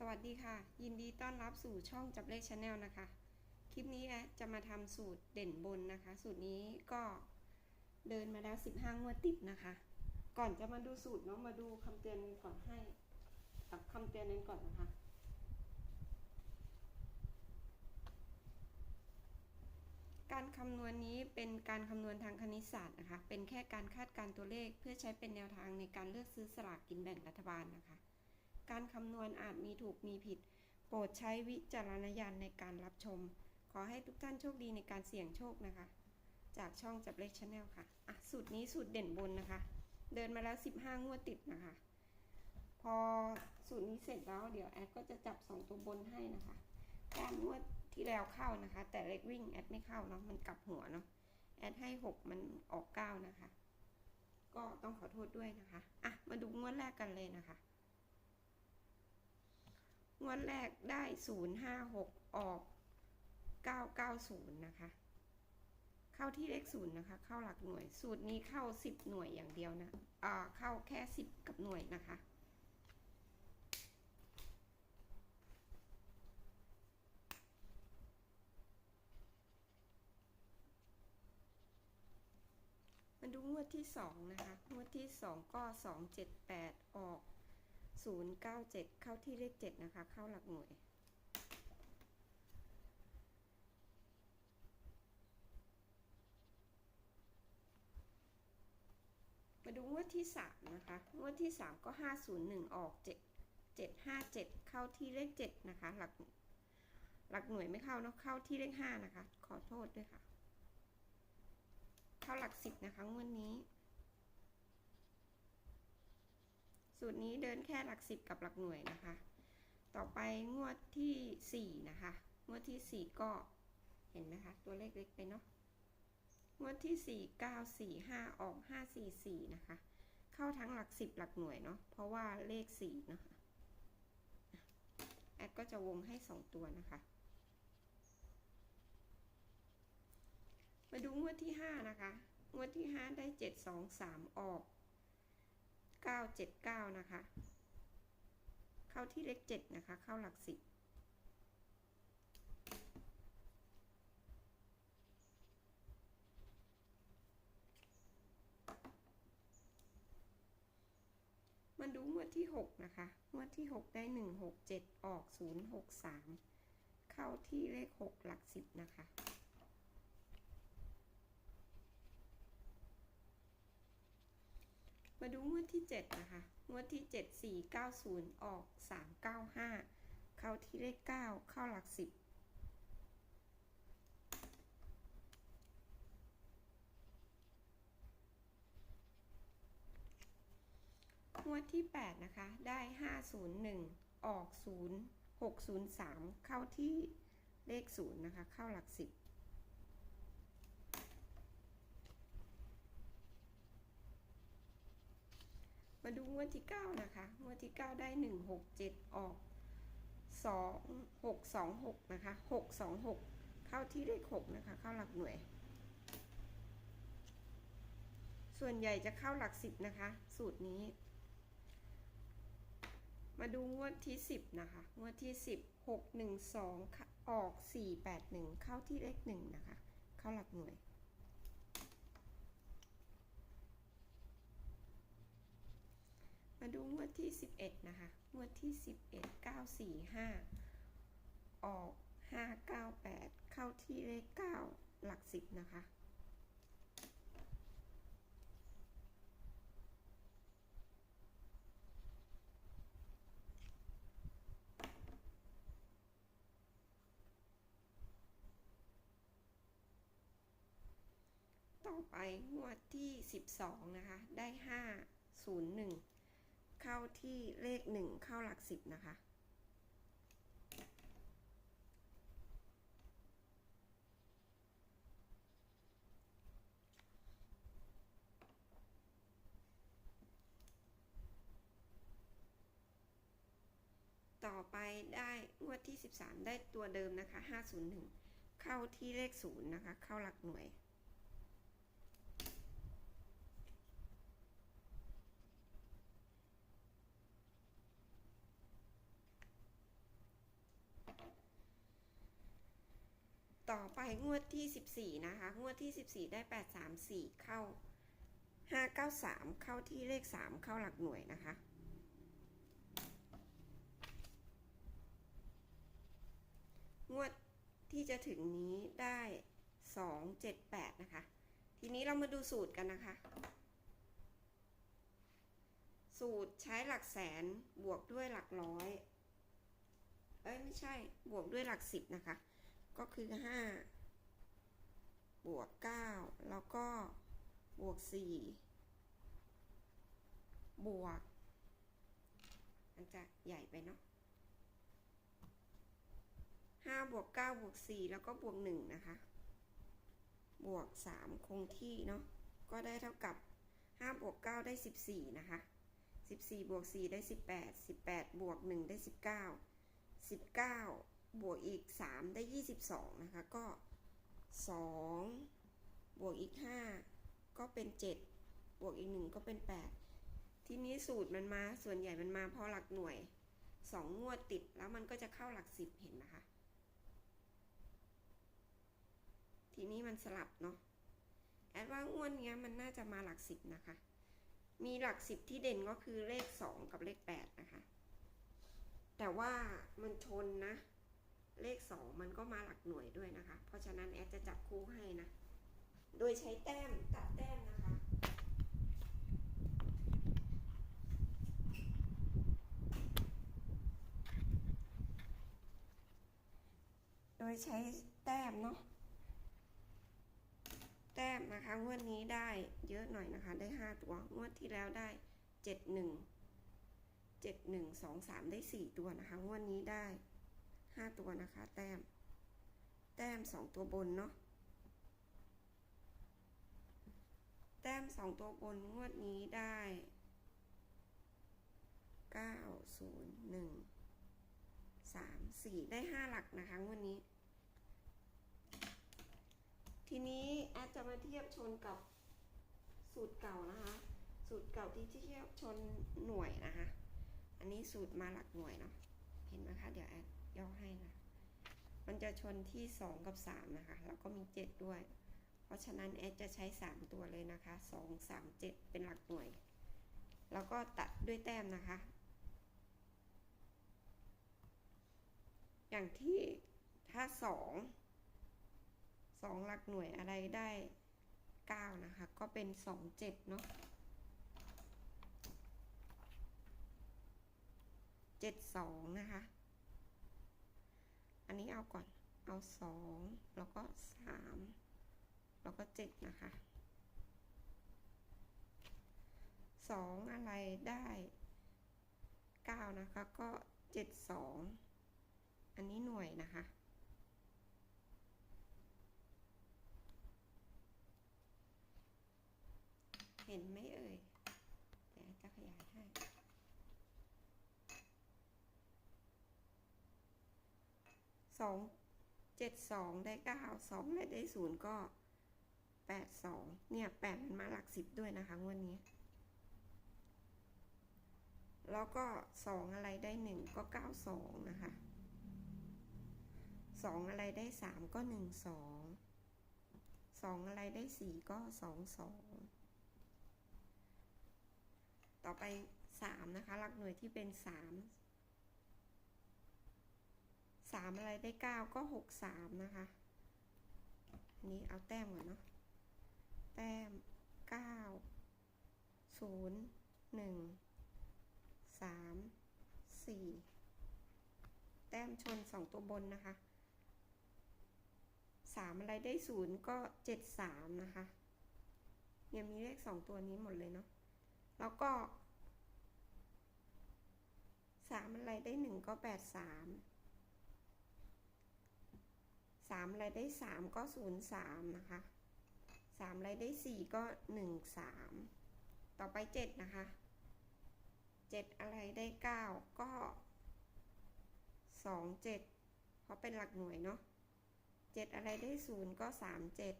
สวัสดีค่ะ ยินดีต้อนรับสู่ช่องจับเลขชาแนลนะคะ คลิปนี้จะมาทำสูตรเด่นบนนะคะ สูตรนี้ก็เดินมาแล้ว 15 งวดติดนะคะ ก่อนจะมาดูสูตรเนาะมาดูคำเตือนกันก่อนให้ตับคำเตือนกันก่อนนะคะ การคำนวณนี้เป็นการคำนวณทางคณิตศาสตร์นะคะ เป็นแค่การคาดการตัวเลขเพื่อใช้เป็นแนวทางในการเลือกซื้อสลากกินแบ่งรัฐบาลนะคะ การคำนวณอาจมีถูกมีผิด โปรดใช้วิจารณญาณในการรับชม ขอให้ทุกท่านโชคดีในการเสี่ยงโชคนะคะ จากช่องจับเลขชาแนลค่ะ อะ สูตรนี้สูตรเด่นบนนะคะ เดินมาแล้ว 15 งวดติดนะคะ พอสูตรนี้เสร็จแล้วเดี๋ยวแอดก็จะจับ 2 ตัวบนให้นะคะการงวดที่แล้วเข้านะคะ แต่เล็กวิ่งแอดไม่เข้าเนาะ มันกลับหัวเนาะ แอดให้ 6 มันออก 9 นะคะ ก็ต้องขอโทษด้วยนะคะ อะ มาดูงวดแรกกันเลยนะคะ งวดแรกได้ 056 ออก 990 นะคะ เข้าที่เลขศูนย์นะคะ เข้าหลักหน่วย สูตรนี้เข้า 10 หน่วยอย่างเดียวนะอ่าเข้าแค่ 10 กับหน่วยนะคะ มาดูงวดที่ 2 นะคะ งวดที่ 2 ก็ 278 ออก 097 เข้าที่เลข 7 นะคะ เข้าหลักหน่วย มาดูงวดที่ 3 นะคะ งวดที่ 3 ก็ 501 ออก 7 757 เข้าที่เลข 7 นะคะ หลักหลักหน่วยไม่เข้าเนาะเข้าที่เลข 5 นะคะ ขอโทษด้วยค่ะ เข้าหลัก 10 นะคะงวดนี้ สูตรนี้เดินแค่หลัก10กับหลักหน่วยนะคะ ต่อไปงวดที่4นะคะ งวดที่4ก็เห็นไหมคะ ตัวเลขเล็กไปเนาะ งวดที่4 9 4 5ออก5 4 4นะคะ เข้าทั้งหลัก10หลักหน่วยเนาะ เพราะว่าเลข4นะคะแอดก็จะวงให้2ตัวนะคะ มาดูงวดที่5นะคะ งวดที่5ได้7 2 3ออก 9 7 9 นะคะ เข้าที่เลข 7 นะคะ เข้าหลัก10มาดูงวดที่ 6 นะคะงวดที่ 6 ได้ 1 6 7 ออก 0 6 3 เข้าที่เลข 6 หลัก 10 นะคะ มาดูงวดที่ 7 นะคะ งวดที่ 7 4 9 0 ออก 3 9 5 เข้าที่เลข 9 เข้าหลัก 10 งวดที่ 8 นะคะ ได้ 501 ออก 0 603 เข้าที่เลข 0 นะคะ เข้าหลัก 10 มาดูงวดที่ 9 นะคะ งวดที่ 9 ได้ 1 6 7 ออก 2 6 2 6 นะคะ 6 2 6 เข้าที่เลข6นะคะ เข้าหลักหน่วย ส่วนใหญ่จะเข้าหลัก 10 นะคะ สูตรนี้ มาดูงวดที่ 10 นะคะ งวดที่ 10 6 1 2 ออก 4 8 1 เข้าที่เลข 1 นะคะ เข้าหลักหน่วย มาดูงวดที่ 11 นะคะ งวดที่ 11 9 4 5 ออก 5 9 8 เข้าที่เลข 9 หลัก 10 นะคะ ต่อไปงวดที่ 12 นะคะ ได้ 5 0 1 เข้าที่เลข1เข้าหลัก10นะคะ ต่อไปได้งวดที่ 13 ได้ตัวเดิมนะคะ 501 เข้าที่เลข 0 นะคะ เข้าหลักหน่วย ต่อไปงวดที่ 14 นะคะ งวดที่ 14 ได้ 834 เข้า 593 เข้าที่เลข 3 เข้าหลักหน่วยนะคะ งวดที่จะถึงนี้ได้ 278 นะคะ ทีนี้เรามาดูสูตรกันนะคะ สูตรใช้หลักแสนบวกด้วยหลักร้อย เอ้ย ไม่ใช่บวกด้วยหลักสิบนะคะ ก็คือห้าบวกเก้าแล้วก็บวกสี่บวกมันจะใหญ่ไปเนาะห้าบวกเก้าบวกสี่แล้วก็บวกหนึ่งนะคะ บวกสามคงที่เนาะ ก็ได้เท่ากับห้าบวกเก้าได้สิบสี่นะคะสิบสี่บวกสี่ได้สิบแปดสิบแปดบวกหนึ่งได้สิบเก้าสิ บวกอีกสามได้ยี่สิบสองนะคะ ก็สองบวกอีกห้าก็เป็นเจ็ดบวกอีกหนึ่งก็เป็นแปดทีนี้สูตรมันมาส่วนใหญ่มันมาพอหลักหน่วยสองงวดติดแล้วมันก็จะเข้าหลักสิบเห็นนะคะ ทีนี้มันสลับเนาะแอดว่างวดเนี้ยมันน่าจะมาหลักสิบนะคะ มีหลักสิบที่เด่นก็คือเลขสองกับเลขแปดนะคะ แต่ว่ามันชนนะ เลขสองมันก็มาหลักหน่วยด้วยนะคะ เพราะฉะนั้นแอดจะจับคู่ให้นะ โดยใช้แต้มตัดแต้มนะคะโดยใช้แต้มเนาะแต้มนะคะงวดนี้ได้เยอะหน่อยนะคะ ได้ห้าตัวงวดที่แล้วได้เจ็ดหนึ่งเจ็ดหนึ่งสองสามได้สี่ตัวนะคะงวดนี้ได้ ห้าตัวนะคะ แต้ม แต้มสองตัวบนเนาะแต้มสองตัวบนงวดนี้ได้เก้าศูนย์หนึ่งสามสี่ได้ห้าหลักนะคะงวดนี้ ทีนี้แอดจะมาเทียบชนกับสูตรเก่านะคะสูตรเก่าที่เทียบชนหน่วยนะคะ อันนี้สูตรมาหลักหน่วยเนาะ เห็นไหมคะ เดี๋ยวแอด ย่อให้นะมันจะชนที่ 2 กับ 3 นะคะ แล้วก็มี 7 ด้วย เพราะฉะนั้นแอดจะใช้ 3 ตัวเลยนะคะ 2 3 7 เป็นหลักหน่วย แล้วก็ตัดด้วยแต้มนะคะ อย่างที่ถ้า 2 2 หลักหน่วยอะไรได้ 9 นะคะ ก็เป็น 2 7 เนาะเจ็ดสองนะคะ อันนี้เอาก่อนเอาสองแล้วก็สามแล้วก็เจ็ดนะคะสองอะไรได้เก้านะคะก็เจ็ดสองอันนี้หน่วยนะคะเห็นไหมเอ่ย เดี๋ยวจะขยายให้ สองเจ็ดสองได้เก้าสองและได้ศูนย์ก็แปดสองเนี่ยแปดมันมาหลักสิบด้วยนะคะงวันนี้ แล้วก็สองอะไรได้หนึ่งก็เก้าสองนะคะสองอะไรได้สามก็หนึ่งสองสองอะไรได้สี่ก็สองสอง ต่อไปสามนะคะหลักหน่วยที่เป็นสาม สามอะไรได้เก้าก็หกสามนะคะ อันนี้เอาแต้มก่อนเนาะ แต้มเก้าศูนย์หนึ่งสามสี่แต้มชนสองตัวบนนะคะสามอะไรได้ศูนย์ก็เจ็ดสามนะคะเนี่ยมีเลขสองตัวนี้หมดเลยเนาะ แล้วก็สามอะไรได้หนึ่งก็แปดสาม สามอะไรได้สามก็ศูนย์สามนะคะสามอะไรได้สี่ก็หนึ่งสามต่อไปเจ็ดนะคะเจ็ดอะไรได้เก้าก็สองเจ็ดเพราะเป็นหลักหน่วยเนาะเจ็ดอะไรได้ศูนย์ก็สามเจ็ด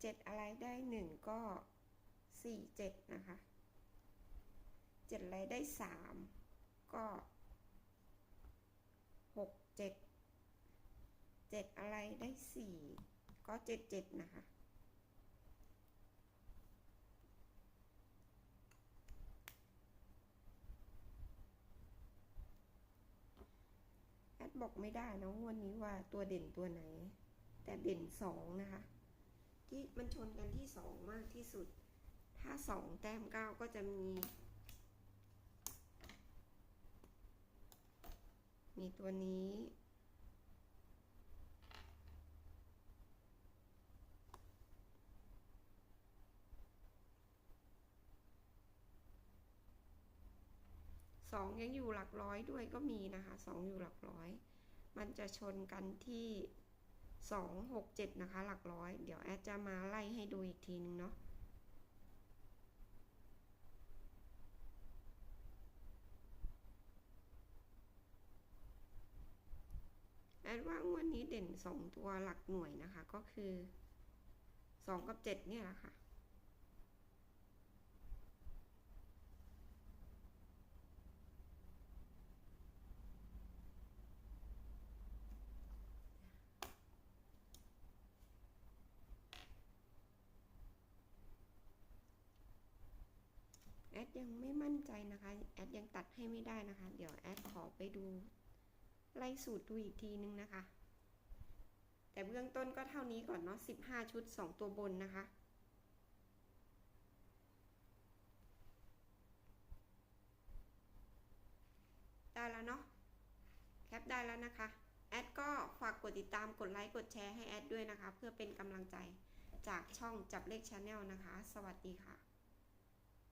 เจ็ดอะไรได้หนึ่งก็สี่เจ็ดนะคะเจ็ดอะไรได้สามก็ เจ็ดเจ็ดอะไรได้สี่ก็เจ็ดเจ็ดนะคะ แอดบอกไม่ได้นะวันนี้ว่าตัวเด่นตัวไหน แต่เด่นสองนะคะ ที่มันชนกันที่สองมากที่สุด ถ้าสองแต้มเก้าก็จะมี มีตัวนี้ สองยังอยู่หลักร้อยด้วยก็มีนะคะสองอยู่หลักร้อย มันจะชนกันที่สองหกเจ็ดนะคะ หลักร้อย เดี๋ยวแอดจะมาไล่ให้ดูอีกทีนึงเนาะ ดว่างวดนี้เด่นสองตัวหลักหน่วยนะคะ ก็คือสองกับเจ็ดเนี่ยแหละค่ะแอดยังไม่มั่นใจนะคะ แอดยังตัดให้ไม่ได้นะคะ เดี๋ยวแอดขอไปดู ไล่สูตรดูอีกทีนึงนะคะ แต่เบื้องต้นก็เท่านี้ก่อนเนาะ15ชุด2ตัวบนนะคะ ได้แล้วเนาะแคปได้แล้วนะคะ แอดก็ฝากกดติดตามกดไลค์กดแชร์ให้แอดด้วยนะคะ เพื่อเป็นกำลังใจจากช่องจับเลขชาแนลนะคะ สวัสดีค่ะ